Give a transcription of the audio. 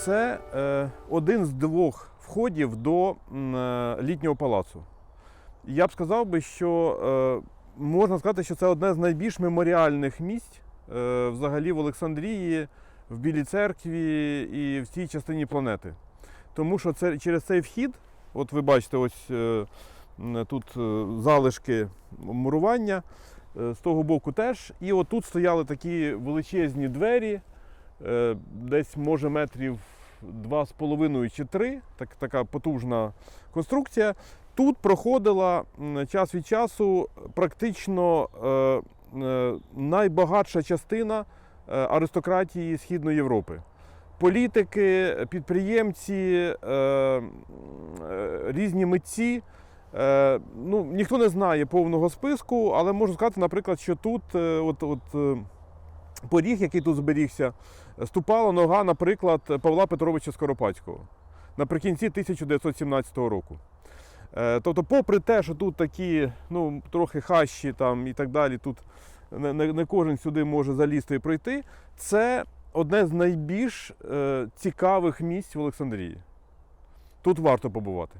Це е, один з двох входів до е, літнього палацу. Я б сказав би, що е, можна сказати, що це одне з найбільш меморіальних місць е, взагалі в Олександрії, в Білій церкві і в цій частині планети. Тому що це через цей вхід, от ви бачите, ось е, тут е, залишки мурування, е, з того боку теж. І отут стояли такі величезні двері, десь може метрів 2,5 чи 3, так, така потужна конструкція. Тут проходила час від часу практично е, е, найбагатша частина е, аристократії Східної Європи. Політики, підприємці, е, е, різні митці. Е, ну, ніхто не знає повного списку, але можу сказати, наприклад, що тут е, от, от, е, поріг, який тут зберігся, ступала нога, наприклад, Павла Петровича Скоропадського наприкінці 1917 року. Е, Тобто, попри те, що тут такі ну, трохи хащі там, і так далі, тут не, не, кожен сюди може залізти і пройти, це одне з найбільш е, цікавих місць в Олександрії. Тут варто побувати.